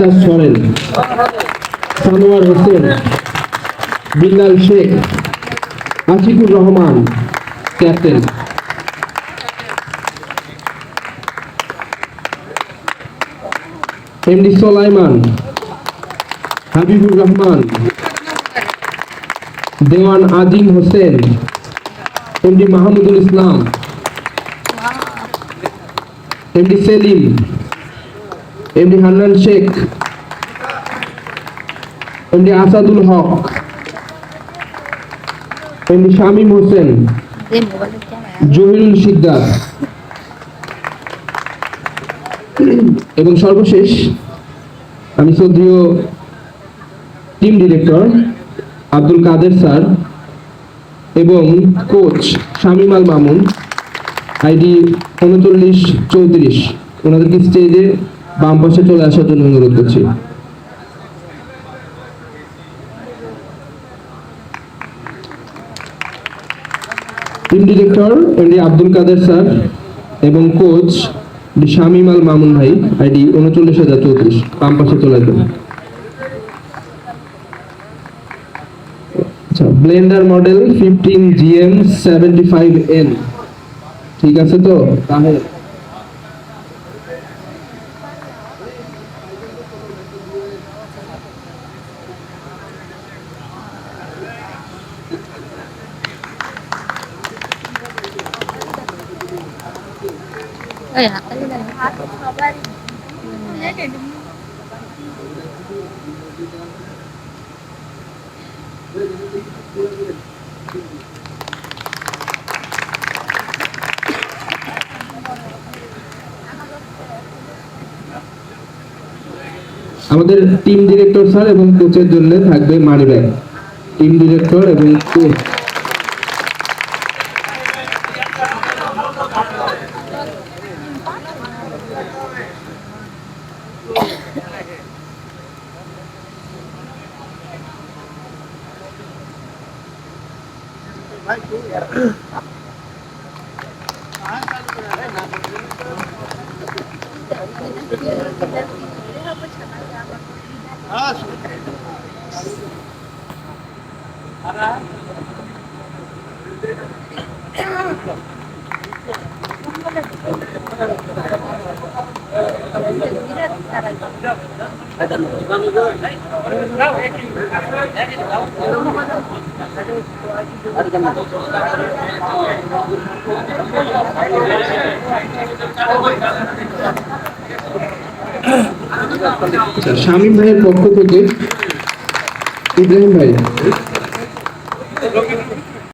Mumtaz Soren Sanowar Hossain, Billal Sheikh, Ashikur Rahman, captain. MD Solaiman, Habibur Rahman, Dewan Azim Hossain MD Mahmudul Islam MD Selim MD Hannan Sheikh, MD Asadul Haque, MD Shamim Hossain, Zahirul Sikder. এবং সর্বশেষ আমি শ্রদ্ধীয় team director Abdul Kader sir এবং coach Shamim Al Mamun, ID উনচল্লিশ চৌত্রিশ। ওনাদেরকে স্টেজে বাম পাশে চলে আসার জন্য অনুরোধ করছি। Team director MD Abdul Kader sir এবং কোচ ডি শামিম আল মামুন ভাই আইডি উনচল্লিশ হাজার চৌত্রিশ, বাম পাশে চলে আসবেন। Blender model fifteen GM seventy five N ঠিক আছে তো? তাহলে আমাদের টিম ডিরেক্টর স্যার এবং কোচের জন্য থাকবে মানি ব্যাগ টিম ডিরেক্টর এবং কোচ আচ্ছা, শামীম ভাইয়ের পক্ষ থেকে ইব্রাহিম ভাই।